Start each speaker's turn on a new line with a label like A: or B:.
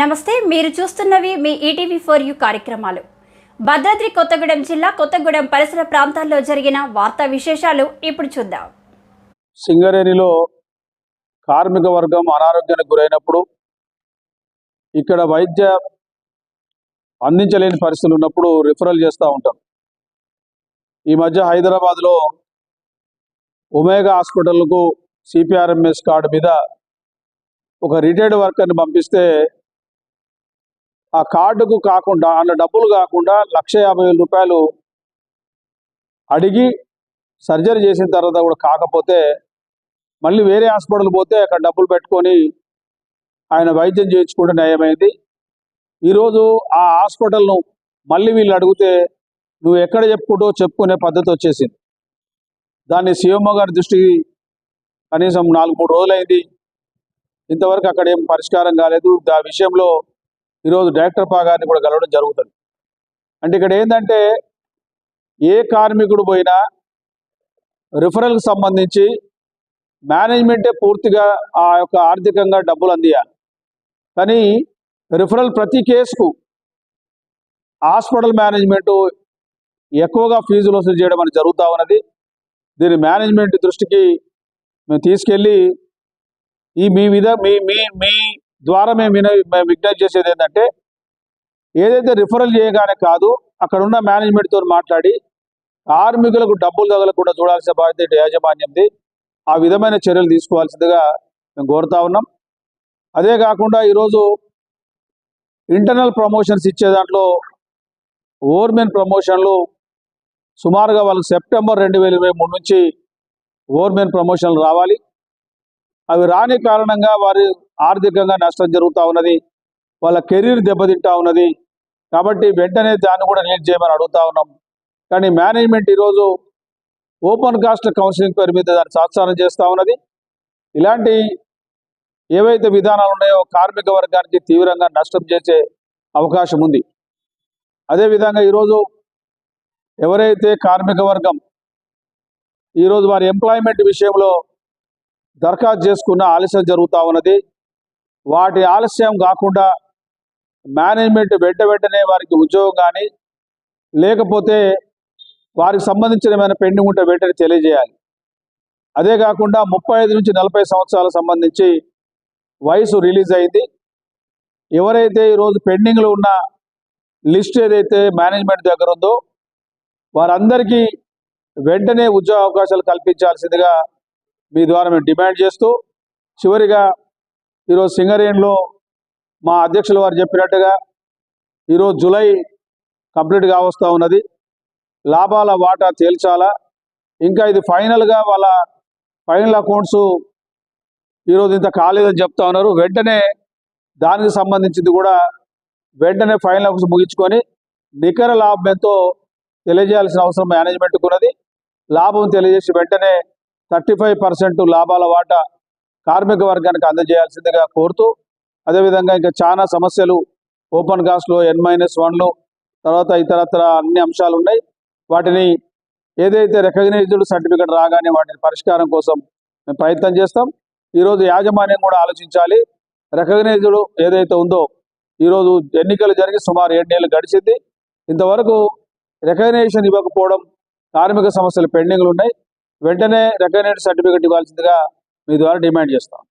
A: నమస్తే మీరు చూస్తున్నవి మీ ఈటీవీ ఫోర్ యూ కార్యక్రమాలు. భద్రాద్రి కొత్తగూడెం జిల్లా కొత్తగూడెం పరిసర ప్రాంతాల్లో జరిగిన వార్తా విశేషాలు ఇప్పుడు చూద్దాం.
B: సింగరేణిలో కార్మిక వర్గం అనారోగ్యానికి గురైనప్పుడు ఇక్కడ వైద్య అందించలేని పరిస్థితులు ఉన్నప్పుడు రిఫరల్ చేస్తూ ఉంటాం. ఈ మధ్య హైదరాబాద్లో ఒమేగా హాస్పిటల్కు సిపిఆర్ఎంఎస్ కార్డు మీద ఒక రిటైర్డ్ వర్కర్ని పంపిస్తే ఆ కార్డుకు కాకుండా అందులో డబ్బులు కాకుండా లక్ష యాభై వేల రూపాయలు అడిగి సర్జరీ చేసిన తర్వాత కూడా కాకపోతే మళ్ళీ వేరే హాస్పిటల్ పోతే అక్కడ డబ్బులు పెట్టుకొని ఆయన వైద్యం చేయించుకుంటే నయమైంది ఈరోజు ఆ హాస్పిటల్ను మళ్ళీ వీళ్ళు అడిగితే నువ్వు ఎక్కడ చెప్పుకుంటూ చెప్పుకునే పద్ధతి వచ్చేసింది. దాన్ని సీఎంఓ గారి దృష్టికి కనీసం నాలుగు మూడు రోజులైంది. ఇంతవరకు అక్కడ ఏం పరిష్కారం కాలేదు. ఆ విషయంలో ఈరోజు డైరెక్టర్ పాగాన్ని కూడా కలవడం జరుగుతుంది. అంటే ఇక్కడ ఏంటంటే ఏ కార్మికుడు పోయినా రిఫరల్కి సంబంధించి మేనేజ్మెంటే పూర్తిగా ఆ యొక్క ఆర్థికంగా డబ్బులు అందియాలి. కానీ రిఫరల్ ప్రతి కేసుకు హాస్పిటల్ మేనేజ్మెంట్ ఎక్కువగా ఫీజులు వసూలు చేయడం అనేది జరుగుతూ ఉన్నది. దీని మేనేజ్మెంట్ దృష్టికి మేము తీసుకెళ్ళి ఈ మీ విధ మీ మీ మీ ద్వారా మేము విన మేము విజ్ఞప్తి చేసేది ఏంటంటే ఏదైతే రిఫరల్ చేయగానే కాదు అక్కడ ఉన్న మేనేజ్మెంట్తో మాట్లాడి కార్మికులకు డబ్బులు తగలకుండా చూడాల్సిన బాధ్యత యాజమాన్యంది. ఆ విధమైన చర్యలు తీసుకోవాల్సిందిగా మేము కోరుతా ఉన్నాం. అదే కాకుండా ఈరోజు ఇంటర్నల్ ప్రమోషన్స్ ఇచ్చే దాంట్లో ఓర్మెన్ ప్రమోషన్లు సుమారుగా వాళ్ళకి సెప్టెంబర్ రెండు వేల ఇరవై మూడు నుంచి ఓవర్మెన్ ప్రమోషన్లు రావాలి. అవి రాని కారణంగా వారి ఆర్థికంగా నష్టం జరుగుతూ ఉన్నది వాళ్ళ కెరీర్ దెబ్బతింటా ఉన్నది. కాబట్టి వెంటనే దాన్ని కూడా నీట్ చేయమని అడుగుతా ఉన్నాం. కానీ మేనేజ్మెంట్ ఈరోజు ఓపెన్ కాస్ట్ కౌన్సిలింగ్ పేరు మీద దాన్ని సాత్సారం చేస్తూ ఉన్నది. ఇలాంటి ఏవైతే విధానాలు ఉన్నాయో కార్మిక వర్గానికి తీవ్రంగా నష్టం చేసే అవకాశం ఉంది. అదేవిధంగా ఈరోజు ఎవరైతే కార్మిక వర్గం ఈరోజు వారి ఎంప్లాయ్మెంట్ విషయంలో దరఖాస్తు చేసుకున్న ఆలస్యం జరుగుతూ ఉన్నది. వాటి ఆలస్యం కాకుండా మేనేజ్మెంట్ వెంట వెంటనే వారికి ఉద్యోగం కానీ లేకపోతే వారికి సంబంధించిన ఏమైనా పెండింగ్ ఉంటే వెంటనే తెలియజేయాలి. అదే కాకుండా ముప్పై ఐదు నుంచి నలభై సంవత్సరాలకు సంబంధించి వయసు రిలీజ్ అయింది. ఎవరైతే ఈరోజు పెండింగ్లో ఉన్న లిస్ట్ ఏదైతే మేనేజ్మెంట్ దగ్గర ఉందో వారందరికీ వెంటనే ఉద్యోగ అవకాశాలు కల్పించాల్సిందిగా మీ ద్వారా మేము డిమాండ్ చేస్తూ చివరిగా ఈరోజు సింగరేణిలో మా అధ్యక్షుల వారు చెప్పినట్టుగా ఈరోజు జూలై కంప్లీట్గా వస్తూ ఉన్నది. లాభాల వాటా తేల్చాలా? ఇంకా ఇది ఫైనల్గా వాళ్ళ ఫైనల్ అకౌంట్స్ ఈరోజు ఇంత కాలేదని చెప్తా ఉన్నారు. వెంటనే దానికి సంబంధించింది కూడా వెంటనే ఫైనల్ అకౌంట్స్ ముగించుకొని నికర లాభం ఎంతో తెలియజేయాల్సిన అవసరం మేనేజ్మెంట్కు ఉన్నది. లాభం తెలియజేసి వెంటనే థర్టీ ఫైవ్ పర్సెంట్ లాభాల వాటా కార్మిక వర్గానికి అందజేయాల్సిందిగా కోరుతూ అదేవిధంగా ఇంకా చాలా సమస్యలు ఓపెన్ కాస్ట్లో ఎన్ మైనస్ వన్లు తర్వాత ఇతరత్ర అన్ని అంశాలు ఉన్నాయి వాటిని ఏదైతే రికగ్నైజ్డ్ సర్టిఫికెట్ రాగానే వాటిని పరిష్కారం కోసం మేము ప్రయత్నం చేస్తాం. ఈరోజు యాజమాన్యం కూడా ఆలోచించాలి. రికగ్నైజ్డ్ ఏదైతే ఉందో ఈరోజు ఎన్నికలు జరిగి సుమారు ఏడు నెలలు గడిచింది ఇంతవరకు రికగ్నేషన్ ఇవ్వకపోవడం కార్మిక సమస్యలు పెండింగ్లు ఉన్నాయి వెంటనే రికగ్నైజ్డ్ సర్టిఫికెట్ ఇవ్వాల్సిందిగా మీ ద్వారా డిమాండ్ చేస్తాం.